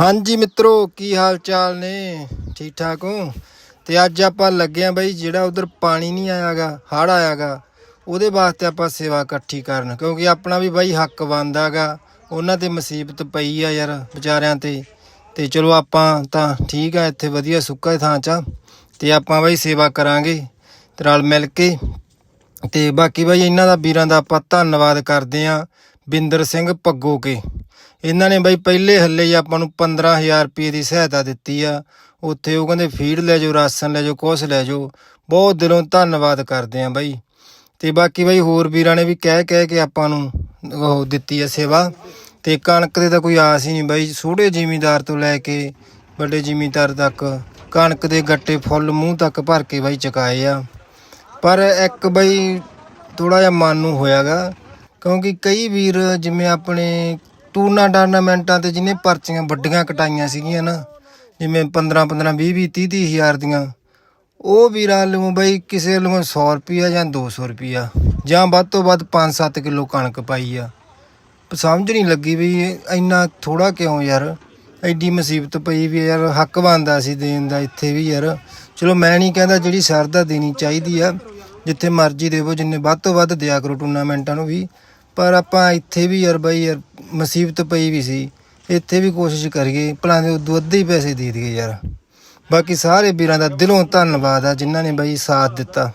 ਹਾਂਜੀ ਮਿੱਤਰੋ, ਕੀ ਹਾਲ ਚਾਲ ਨੇ? ਠੀਕ ਠਾਕ ਹੋ? ਤੇ ਅੱਜ ਆਪਾਂ ਲੱਗੇ ਆ ਬਈ ਜਿਹੜਾ ਉਧਰ ਪਾਣੀ ਨਹੀਂ ਆਇਆਗਾ ਹੜ ਆਇਆਗਾ, ਉਹਦੇ ਵਾਸਤੇ ਆਪਾਂ ਸੇਵਾ ਇਕੱਠੀ ਕਰਨ, ਕਿਉਂਕਿ ਆਪਣਾ ਵੀ ਬਾਈ ਹੱਕ ਬਣਦਾਗਾ। ਉਹਨਾਂ ਤੇ ਮੁਸੀਬਤ ਪਈ ਆ ਯਾਰ ਵਿਚਾਰਿਆਂ ਤੇ। ਤੇ ਚਲੋ ਆਪਾਂ ਤਾਂ ਠੀਕ ਆ, ਇੱਥੇ ਵਧੀਆ ਸੁੱਕਾ ਥਾਂ 'ਚ ਆ। ਤੇ ਆਪਾਂ ਬਾਈ ਸੇਵਾ ਕਰਾਂਗੇ ਤੇ ਰਲ ਮਿਲ ਕੇ। ਤੇ ਬਾਕੀ ਬਾਈ ਇਹਨਾਂ ਦਾ ਵੀਰਾਂ ਦਾ ਆਪਾਂ ਧੰਨਵਾਦ ਕਰਦੇ ਆਂ ਬਿੰਦਰ ਸਿੰਘ ਪੱਗੋ ਕੇ। ਇਹਨਾਂ ਨੇ ਬਾਈ ਪਹਿਲੇ ਹੱਲੇ ਹੀ ਆਪਾਂ ਨੂੰ 15000 ਰੁਪਏ ਦੀ ਸਹਾਇਤਾ ਦਿੱਤੀ ਆ। ਉੱਥੇ ਉਹ ਕਹਿੰਦੇ ਫੀਡ ਲੈ ਜਾਓ, ਰਾਸ਼ਨ ਲੈ ਜਾਓ, ਕੁਛ ਲੈ ਜਾਓ। ਬਹੁਤ ਦਿਲੋਂ ਧੰਨਵਾਦ ਕਰਦੇ ਆਂ ਬਾਈ। ਤੇ ਬਾਕੀ ਬਾਈ ਹੋਰ ਵੀਰਾਂ ਨੇ ਵੀ ਕਹਿ ਕਹਿ ਕੇ ਆਪਾਂ ਨੂੰ ਉਹ ਦਿੱਤੀ ਆ ਸੇਵਾ। ਤੇ ਕਣਕ ਦੇ ਤਾਂ ਕੋਈ ਆਸ ਹੀ ਨਹੀਂ ਬਾਈ। ਛੋਟੇ ਜ਼ਿਮੀਂਦਾਰ ਤੋਂ ਲੈ ਕੇ ਵੱਡੇ ਜ਼ਿਮੀਂਦਾਰ ਤੱਕ ਕਣਕ ਦੇ ਗੱਟੇ ਫੁੱਲ ਮੂੰਹ ਤੱਕ ਭਰ ਕੇ ਬਾਈ ਚੁਕਾਏ ਆ। ਪਰ ਇੱਕ ਬਾਈ ਥੋੜਾ ਜਿਹਾ ਮਨ ਨੂੰ ਹੋਇਆਗਾ, ਕਿਉਂਕਿ ਕਈ ਵੀਰ ਜਿਵੇਂ ਆਪਣੇ ਟੂਰਨਾ ਟੂਰਨਾਮੈਂਟਾਂ ਤੇ ਜਿਹਨੇ ਪਰਚੀਆਂ ਵੱਡੀਆਂ ਕਟਾਈਆਂ ਸੀਗੀਆਂ ਨਾ, ਜਿਵੇਂ 15 15 20 20 30 30 ਹਜ਼ਾਰ ਦੀਆਂ, ਉਹ ਵੀਰਾਂ ਨੂੰ ਬਈ ਕਿਸੇ ਨੂੰ 100 ਰੁਪਿਆ ਜਾਂ 200 ਰੁਪਿਆ ਜਾਂ ਵੱਧ ਤੋਂ ਵੱਧ 5-7 ਕਿਲੋ ਕਣਕ ਪਾਈ ਆ। ਸਮਝ ਨਹੀਂ ਲੱਗੀ ਵੀ ਇੰਨਾ ਥੋੜਾ ਕਿਉਂ ਯਾਰ? ਐਡੀ ਮੁਸੀਬਤ ਪਈ ਵੀ ਯਾਰ, ਹੱਕ ਬਣਦਾ ਸੀ ਦੇਣ ਦਾ ਇੱਥੇ ਵੀ ਯਾਰ। ਚਲੋ ਮੈਂ ਨਹੀਂ ਕਹਿੰਦਾ ਜਿਹੜੀ ਸਰਦਾ ਦੇਣੀ ਚਾਹੀਦੀ ਆ, ਜਿੱਥੇ ਮਰਜ਼ੀ ਦੇਵੋ, ਜਿੰਨੇ ਵੱਧ ਤੋਂ ਵੱਧ ਦਿਆ ਕਰੋ ਟੂਰਨਾਮੈਂਟਾਂ ਨੂੰ ਵੀ, ਪਰ ਆਪਾਂ ਇੱਥੇ ਵੀ ਯਾਰ ਬਾਈ ਯਾਰ ਮੁਸੀਬਤ ਪਈ ਵੀ ਸੀ। ਇੱਥੇ ਵੀ ਕੋਸ਼ਿਸ਼ ਕਰੀਏ ਭਲਾ ਦੇ ਉਦੋਂ ਅੱਧੇ ਹੀ ਪੈਸੇ ਦੇ ਦਈਏ ਯਾਰ। ਬਾਕੀ ਸਾਰੇ ਵੀਰਾਂ ਦਾ ਦਿਲੋਂ ਧੰਨਵਾਦ ਆ ਜਿਨ੍ਹਾਂ ਨੇ ਬਾਈ ਸਾਥ ਦਿੱਤਾ।